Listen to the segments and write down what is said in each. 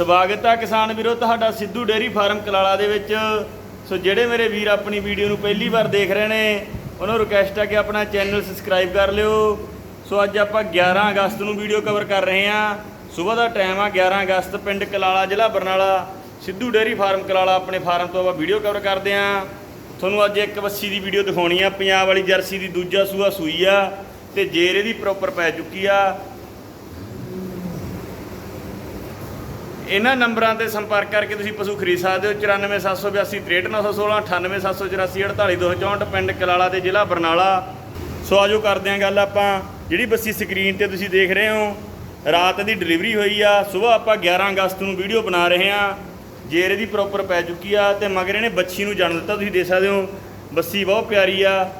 ਸਵਾਗਤ ਆ ਕਿਸਾਨ ਵੀਰੋ, ਤੁਹਾਡਾ ਸਿੱਧੂ ਡੇਅਰੀ ਫਾਰਮ ਕਲਾਲਾ ਦੇ ਵਿੱਚ। ਸੋ ਜਿਹੜੇ ਮੇਰੇ ਵੀਰ ਆਪਣੀ ਵੀਡੀਓ ਨੂੰ ਪਹਿਲੀ ਵਾਰ ਦੇਖ ਰਹੇ ਨੇ, ਉਹਨਾਂ ਨੂੰ ਰਿਕਵੈਸਟ ਹੈ ਕਿ ਆਪਣਾ ਚੈਨਲ ਸਬਸਕ੍ਰਾਈਬ ਕਰ ਲਿਓ। ਸੋ ਅੱਜ ਆਪਾਂ 11 ਅਗਸਤ ਨੂੰ ਵੀਡੀਓ ਕਵਰ ਕਰ ਰਹੇ ਹਾਂ। ਸਵੇਰ ਦਾ ਟਾਈਮ ਆ 11 ਅਗਸਤ, ਪਿੰਡ ਕਲਾਲਾ, ਜ਼ਿਲ੍ਹਾ ਬਰਨਾਲਾ। ਸਿੱਧੂ ਡੇਅਰੀ ਫਾਰਮ ਕਲਾਲਾ ਆਪਣੇ ਫਾਰਮ ਤੋਂ ਆਪਾਂ ਵੀਡੀਓ ਕਵਰ ਕਰਦੇ ਹਾਂ। ਤੁਹਾਨੂੰ ਅੱਜ ਇੱਕ ਵੱਸੀ ਦੀ ਵੀਡੀਓ ਦਿਖਾਉਣੀ ਆ ਪੰਜਾਬ ਵਾਲੀ ਜਰਸੀ ਦੀ ਦੂਜਾ ਸੂਆ ਸੂਈ ਆ, ਤੇ ਜੇਰ ਇਹਦੀ ਪ੍ਰੋਪਰ ਪੈ ਚੁੱਕੀ ਆ। ਇਹਨਾਂ ਨੰਬਰਾਂ ਤੇ ਸੰਪਰਕ ਕਰਕੇ ਤੁਸੀਂ ਪਸ਼ੂ ਖਰੀਦ ਸਕਦੇ ਹੋ। 94782 63916 98784 ਪਿੰਡ ਕਲਾਲਾ ਤੇ ਜ਼ਿਲ੍ਹਾ ਬਰਨਾਲਾ। ਸੋ ਆਜੋ ਕਰਦੇ ਆਂ ਗੱਲ ਆਪਾਂ। ਜਿਹੜੀ ਬੱਸੀ ਸਕਰੀਨ ਤੇ ਤੁਸੀਂ ਦੇਖ ਰਹੇ ਹੋ, ਰਾਤ ਦੀ ਡਿਲੀਵਰੀ ਹੋਈ ਆ। ਸਵੇਰ ਆਪਾਂ 11 ਅਗਸਤ ਨੂੰ ਵੀਡੀਓ ਬਣਾ ਰਹੇ ਆ ਜੇਰ ਇਹਦੀ ਪ੍ਰੋਪਰ ਪੈ ਚੁੱਕੀ ਆ ਤੇ ਮਗਰ ਇਹਨੇ ਬੱਚੀ ਨੂੰ ਜਨਮ ਦਿੱਤਾ, ਤੁਸੀਂ ਦੇਖ ਸਕਦੇ ਹੋ। ਬੱਸੀ ਬਹੁਤ ਪਿਆਰੀ ਆ।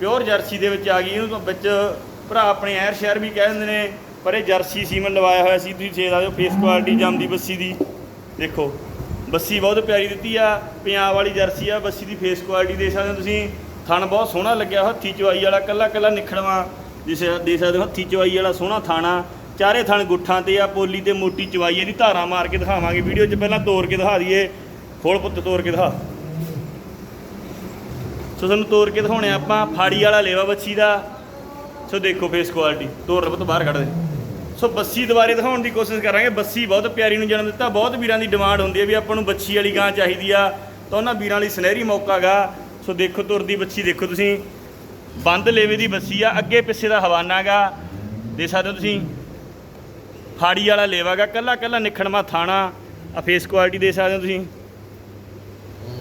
ਪਿਓਰ ਜਰਸੀ ਦੇ ਵਿੱਚ ਆ ਗਈ। ਇਹਨੂੰ ਵਿੱਚ ਭਰਾ ਆਪਣੇ ਐਰ ਸ਼ਹਿਰ ਵੀ ਕਹਿ ਦਿੰਦੇ ਨੇ। ਪਰ ਇਹ ਜਰਸੀ ਸੀਮਨ ਲਵਾਇਆ ਹੋਇਆ ਸੀ, ਤੁਸੀਂ ਦੇਖ ਸਕਦੇ ਹੋ ਫੇਸ ਕੁਆਲਿਟੀ ਜੰਮਦੀ ਬੱਸੀ ਦੀ। ਦੇਖੋ, ਬੱਸੀ ਬਹੁਤ ਪਿਆਰੀ ਦਿੱਤੀ ਆ, ਪੰਜਾਬ ਵਾਲੀ ਜਰਸੀ ਆ, ਬੱਸੀ ਦੀ ਫੇਸ ਕੁਆਲਿਟੀ ਦੇਖ ਸਕਦੇ ਹੋ ਤੁਸੀਂ। ਥਣ ਬਹੁਤ ਸੋਹਣਾ ਲੱਗਿਆ, ਹੱਥੀ ਚਵਾਈ ਵਾਲਾ, ਕੱਲਾ ਕੱਲਾ ਨਿਖੜਵਾ, ਜਿਸ ਦੇਖ ਸਕਦੇ ਹੋ, ਹੱਥੀ ਚਵਾਈ ਵਾਲਾ ਸੋਹਣਾ ਥਾਣਾ ਚਾਰੇ ਥਣ ਗੁੱਠਾਂ ਤੇ ਆ, ਪੋਲੀ ਤੇ ਮੋਟੀ ਚਵਾਈ ਇਹਦੀ ਧਾਰਾ ਮਾਰ ਕੇ ਦਿਖਾਵਾਂਗੇ, ਵੀਡੀਓ 'ਚ ਪਹਿਲਾਂ ਤੋੜ ਕੇ ਦਿਖਾ ਦਈਏ। ਖੋਲ਼ ਪੁੱਤ ਤੋੜ ਕੇ ਦਿਖਾ। ਸੋ ਤੁਹਾਨੂੰ ਤੋੜ ਕੇ ਦਿਖਾਉਣੇ ਆ ਆਪਾਂ, ਫਾੜੀ ਵਾਲਾ ਲੇਵਾ ਬੱਚੀ ਦਾ। ਸੋ ਦੇਖੋ ਫੇਸ ਕੁਆਲਿਟੀ ਤੋੜ ਰਬ ਤੋਂ ਬਾਹਰ ਕੱਢ ਦੇ। ਸੋ ਬੱਸੀ ਦੁਬਾਰੇ ਦਿਖਾਉਣ ਦੀ ਕੋਸ਼ਿਸ਼ ਕਰਾਂਗੇ। ਬੱਸੀ ਬਹੁਤ ਪਿਆਰੀ ਨੂੰ ਜਨਮ ਦਿੱਤਾ। ਬਹੁਤ ਵੀਰਾਂ ਦੀ ਡਿਮਾਂਡ ਹੁੰਦੀ ਹੈ ਵੀ ਆਪਾਂ ਨੂੰ ਬੱਚੀ ਵਾਲੀ ਗਾਂ ਚਾਹੀਦੀ ਆ। ਤਾਂ ਉਹਨਾਂ ਵੀਰਾਂ ਲਈ ਸੁਨਹਿਰੀ ਮੌਕਾ ਗਾ। ਸੋ ਦੇਖੋ ਤੁਰਦੀ ਬੱਚੀ, ਦੇਖੋ ਤੁਸੀਂ। ਬੰਦ ਲੇਵੇ ਦੀ ਬੱਸੀ ਆ। ਅੱਗੇ ਪਿੱਛੇ ਦਾ ਹਵਾਨਾ ਗਾ। ਦੇਖ ਸਕਦੇ ਹੋ ਤੁਸੀਂ। ਫਾੜੀ ਵਾਲਾ ਲੇਵਾ ਗਾ। ਕੱਲਾ ਕੱਲਾ ਨਿਖੜਮਾ ਥਾਣਾ। ਆ ਫੇਸ ਕੁਆਲਿਟੀ ਦੇ ਸਕਦੇ ਹੋ ਤੁਸੀਂ।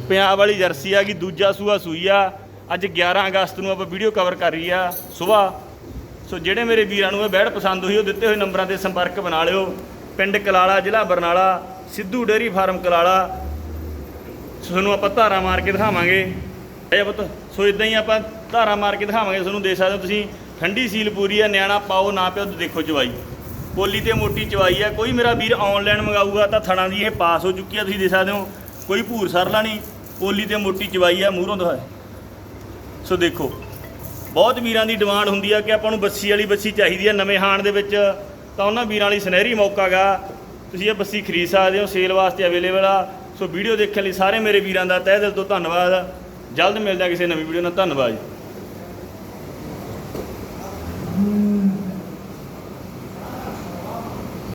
ਪੰਜਾਬ ਵਾਲੀ ਜਰਸੀ ਆ ਗਈ। ਦੂਜਾ ਸੂਆ ਸੂਈ ਆ। ਅੱਜ 11 ਅਗਸਤ ਨੂੰ ਆਪਾਂ ਵੀਡੀਓ ਕਵਰ ਕਰ ਰਹੀ ਆ। ਸਵੇਰ ਸੋ ਜਿਹੜੇ ਮੇਰੇ ਵੀਰਾਂ ਨੂੰ ਇਹ ਬੈੜ ਪਸੰਦ ਹੋਈ, ਉਹ ਦਿੱਤੇ ਹੋਏ ਨੰਬਰਾਂ ਤੇ ਸੰਪਰਕ ਬਣਾ ਲਿਓ। ਪਿੰਡ ਕਲਾਲਾ, ਜ਼ਿਲ੍ਹਾ ਬਰਨਾਲਾ, ਸਿੱਧੂ ਡੇਅਰੀ ਫਾਰਮ ਕਲਾਲਾ। ਤੁਹਾਨੂੰ ਆਪਾਂ ਧਾਰਾ ਮਾਰ ਕੇ ਦਿਖਾਵਾਂਗੇ। ਇਹ ਪੁੱਤ, ਸੋ ਇਦਾਂ ਹੀ ਆਪਾਂ ਧਾਰਾ ਮਾਰ ਕੇ ਦਿਖਾਵਾਂਗੇ, ਤੁਹਾਨੂੰ ਦੇ ਸਕਦੇ ਹੋ ਤੁਸੀਂ। ਠੰਡੀ ਸੀਲ ਪੂਰੀ ਆ, ਨਿਆਣਾ ਪਾਓ ਨਾ ਪਿਓ ਦੇਖੋ ਚਵਾਈ। ਪੋਲੀ ਤੇ ਮੋਟੀ ਚਵਾਈ ਆ। ਕੋਈ ਮੇਰਾ ਵੀਰ ਆਨਲਾਈਨ ਮੰਗਾਊਗਾ ਤਾਂ ਥਣਾ ਦੀ ਇਹ ਪਾਸ ਹੋ ਚੁੱਕੀ ਆ, ਤੁਸੀਂ ਦੇ ਸਕਦੇ ਹੋ। ਕੋਈ ਭੂਰ ਸਰਲਾ ਨਹੀਂ ਪੋਲੀ ਤੇ ਮੋਟੀ ਚਵਾਈ ਆ, ਮੂਹਰੋਂ ਦਿਖਾਏ ਸੋ ਦੇਖੋ। ਬਹੁਤ ਵੀਰਾਂ ਦੀ ਡਿਮਾਂਡ ਹੁੰਦੀ ਆ ਕਿ ਆਪਾਂ ਨੂੰ ਬੱਸੀ ਵਾਲੀ ਬੱਸੀ ਚਾਹੀਦੀ ਆ ਨਵੇਂ ਹਾਣ ਦੇ ਵਿੱਚ, ਤਾਂ ਉਹਨਾਂ ਵੀਰਾਂ ਲਈ ਸੁਨਹਿਰੀ ਮੌਕਾ ਗਾ। ਤੁਸੀਂ ਇਹ ਬੱਸੀ ਖਰੀਦ ਸਕਦੇ ਹੋ, ਸੇਲ ਵਾਸਤੇ ਅਵੇਲੇਬਲ ਆ। ਸੋ ਵੀਡੀਓ ਦੇਖਣ ਲਈ ਸਾਰੇ ਮੇਰੇ ਵੀਰਾਂ ਦਾ ਤਹਿ ਦਿਲ ਤੋਂ ਧੰਨਵਾਦ। ਜਲਦ ਮਿਲਦਾ ਕਿਸੇ ਨਵੀਂ ਵੀਡੀਓ ਨਾਲ। ਧੰਨਵਾਦ ਜੀ।